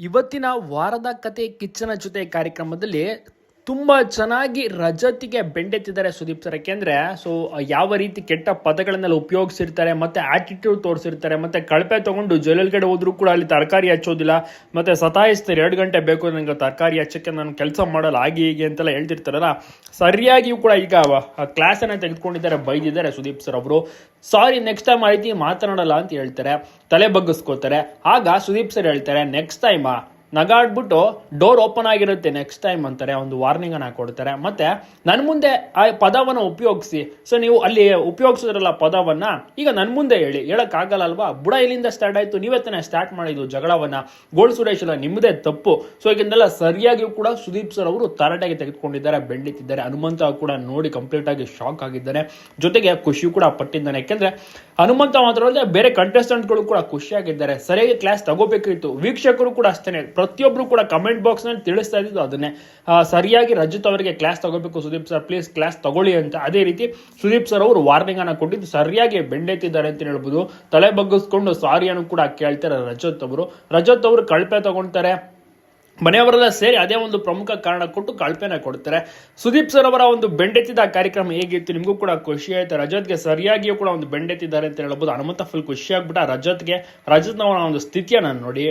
ಇವತ್ತಿನ ವಾರದ ಕತೆ ಕಿಚ್ಚನ ಜೊತೆ ಕಾರ್ಯಕ್ರಮದಲ್ಲಿ ತುಂಬ ಚೆನ್ನಾಗಿ ರಜತಿಗೆ ಬೆಂಡೆತ್ತಿದ್ದಾರೆ ಸುದೀಪ್ ಸರ್. ಯಾಕೆಂದರೆ ಸೊ ಯಾವ ರೀತಿ ಕೆಟ್ಟ ಪದಗಳನ್ನೆಲ್ಲ ಉಪಯೋಗಿಸಿರ್ತಾರೆ, ಮತ್ತೆ ಆಟಿಟ್ಯೂಡ್ ತೋರಿಸಿರ್ತಾರೆ, ಮತ್ತೆ ಕಳಪೆ ತಗೊಂಡು ಜೈಲಲ್ಗಡೆ ಹೋದರೂ ಕೂಡ ಅಲ್ಲಿ ತರಕಾರಿ ಹಚ್ಚೋದಿಲ್ಲ, ಮತ್ತೆ ಸತಾಯಿಸ್ತಾರೆ, ಎರಡು ಗಂಟೆ ಬೇಕು ನನಗೆ ತರಕಾರಿ ಹಚ್ಚಕ್ಕೆ ನಾನು ಕೆಲಸ ಮಾಡಲ್ಲ, ಹಾಗೆ ಹೀಗೆ ಅಂತೆಲ್ಲ ಹೇಳ್ತಿರ್ತಾರಲ್ಲ. ಸರಿಯಾಗಿಯೂ ಕೂಡ ಈಗ ಕ್ಲಾಸನ್ನು ತೆಗೆದುಕೊಂಡಿದ್ದಾರೆ, ಬೈದಿದ್ದಾರೆ ಸುದೀಪ್ ಸರ್ ಅವರು. ಸಾರಿ ನೆಕ್ಸ್ಟ್ ಟೈಮ್ ಆ ರೀತಿ ಮಾತನಾಡಲ್ಲ ಅಂತ ಹೇಳ್ತಾರೆ, ತಲೆ ಬಗ್ಗಿಸ್ಕೋತಾರೆ ಆಗ ಸುದೀಪ್ ಸರ್ ಹೇಳ್ತಾರೆ ನೆಕ್ಸ್ಟ್ ಟೈಮ್ ನಗಾಡ್ಬಿಟ್ಟು ಡೋರ್ ಓಪನ್ ಆಗಿರುತ್ತೆ ನೆಕ್ಸ್ಟ್ ಟೈಮ್ ಅಂತಾರೆ, ಒಂದು ವಾರ್ನಿಂಗ್ ಅನ್ನ ಕೊಡ್ತಾರೆ. ಮತ್ತೆ ನನ್ನ ಮುಂದೆ ಆ ಪದವನ್ನು ಉಪಯೋಗಿಸಿ. ಸೊ ನೀವು ಅಲ್ಲಿ ಉಪಯೋಗಿಸಿದ್ರಲ್ಲ ಪದವನ್ನ, ಈಗ ನನ್ನ ಮುಂದೆ ಹೇಳಿ. ಹೇಳಕ್ ಆಗಲ್ಲ ಅಲ್ವಾ ಬುಡ ಇಲ್ಲಿಂದ ಸ್ಟಾರ್ಟ್ ಆಯ್ತು? ನೀವೇ ತಾನೇ ಸ್ಟಾರ್ಟ್ ಮಾಡಿದ್ದು ಜಗಳವನ್ನ. ಗೋಲ್ಡ್ ಸುರೇಶ್ ಅಲ್ಲ ನಿಮ್ಮದೇ ತಪ್ಪು. ಸೊ ಇದನ್ನೆಲ್ಲ ಸರಿಯಾಗಿಯೂ ಕೂಡ ಸುದೀಪ್ ಸರ್ ಅವರು ತರಾಟೆಗೆ ತೆಗೆದುಕೊಂಡಿದ್ದಾರೆ, ಬೆಂಡಿತಿದ್ದಾರೆ. ಹನುಮಂತ ಕೂಡ ನೋಡಿ ಕಂಪ್ಲೀಟ್ ಆಗಿ ಶಾಕ್ ಆಗಿದ್ದಾರೆ. ಜೊತೆಗೆ ಖುಷಿ ಕೂಡ ಪಟ್ಟಿದ್ದಾನೆ. ಯಾಕೆಂದರೆ ಹನುಮಂತ ಮಾತ್ರ ಬೇರೆ ಕಂಟೆಸ್ಟೆಂಟ್ಗಳು ಕೂಡ ಖುಷಿಯಾಗಿದ್ದಾರೆ. ಸರಿಯಾಗಿ ಕ್ಲಾಸ್ ತಗೋಬೇಕಿತ್ತು. ವೀಕ್ಷಕರು ಕೂಡ ಅಷ್ಟೇ ಪ್ರತಿಯೊಬ್ಬರು ಕೂಡ ಕಮೆಂಟ್ ಬಾಕ್ಸ್ನಲ್ಲಿ ತಿಳಿಸ್ತಾ ಇದ್ದಿದ್ದು ಅದನ್ನೇ. ಸರಿಯಾಗಿ ರಜತ್ ಅವರಿಗೆ ಕ್ಲಾಸ್ ತಗೋಬೇಕು, ಸುದೀಪ್ ಸರ್ ಪ್ಲೀಸ್ ಕ್ಲಾಸ್ ತಗೊಳ್ಳಿ ಅಂತ. ಅದೇ ರೀತಿ ಸುದೀಪ್ ಸರ್ ಅವರು ವಾರ್ನಿಂಗ್ ಅನ್ನ ಕೊಟ್ಟಿದ್ದು ಸರಿಯಾಗಿ ಬೆಂಡೆತ್ತಿದ್ದಾರೆ ಅಂತ ಹೇಳ್ಬೋದು. ತಲೆ ಬಗ್ಗಿಸ್ಕೊಂಡು ಸಾರಿಯನ್ನು ಕೂಡ ಕೇಳ್ತಾರೆ ರಜತ್ ಅವರು. ರಜತ್ ಅವರು ಕಳಪೆ ತಗೊಳ್ತಾರೆ ಮನೆಯವರೆಲ್ಲ ಸೇರಿ ಅದೇ ಒಂದು ಪ್ರಮುಖ ಕಾರಣ ಕೊಟ್ಟು ಕಳಪೆನ ಕೊಡ್ತಾರೆ. ಸುದೀಪ್ ಸರ್ ಅವರ ಒಂದು ಬೆಂಡೆತ್ತಿದ ಕಾರ್ಯಕ್ರಮ ಹೇಗಿತ್ತು ನಿಮಗೂ ಕೂಡ ಖುಷಿ ಆಯ್ತು. ರಜತ್ಗೆ ಸರಿಯಾಗಿಯೂ ಕೂಡ ಒಂದು ಬೆಂಡೆತ್ತಿದ್ದಾರೆ ಅಂತ ಹೇಳ್ಬೋದು. ಹನುಮಂತ ಫುಲ್ ಖುಷಿಯಾಗ್ಬಿಟ್ಟ ರಜತ್ಗೆ. ರಜತ್ನ ಒಂದು ಸ್ಥಿತಿಯನ್ನು ನೋಡಿ.